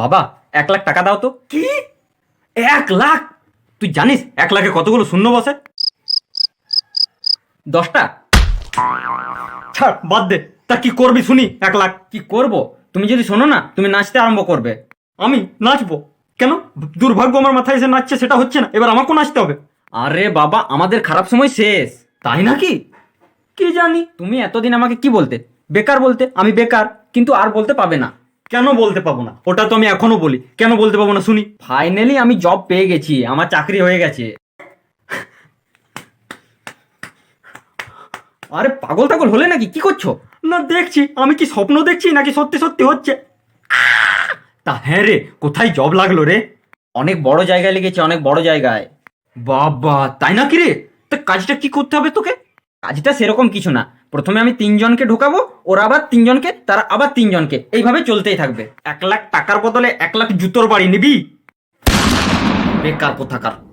বাবা এক লাখ টাকা দাও তো। কি? এক লাখ? তুই জানিস এক লাখে কতগুলো শূন্য বসে? দশটা? ছাড় বাদ দে। তা কি করবি শুনি এক লাখ? কি করব? তুমি যদি শোনো না তুমি নাচতে আরম্ভ করবে। আমি নাচবো? কেন? দুর্ভাগ্য আমার মাথায় এসে নাচছে সেটা হচ্ছে না। এবার আমাকেও নাচতে হবে। আরে বাবা আমাদের খারাপ সময় শেষ। তাই নাকি? কি জানি? তুমি এতদিন আমাকে কি বলতে? বেকার বলতে? আমি বেকার কিন্তু আর বলতে পাবে না। কেন বলতে পাবো না? ওটা তো আমি এখনও বলি। কেন বলতে পাবো না? শুনি। ফাইনালি আমি জব পেয়ে গেছি। আমার চাকরি হয়ে গেছে। আরে পাগল টাগল হলে নাকি? কি করছ? না দেখছি। আমি কি স্বপ্ন দেখছি নাকি সত্যি সত্যি হচ্ছে? তা হ্যাঁ রে কোথায় জব লাগল রে? অনেক বড় জায়গায় লেগেছে অনেক বড় জায়গায়। বাবা তাই নাকি রে? তা কাজটা কি করতে হবে তোকে? কাজটা সেরকম কিছু না। প্রথমে আমি তিনজনকে ঢোকাবো, ওরা আবার তিনজনকে, তারা আবার তিনজনকে। এইভাবে চলতেই থাকবে। এক লাখ টাকার বদলে এক লাখ জুতোর বাড়ি নিবি? বেকার কোথাকার।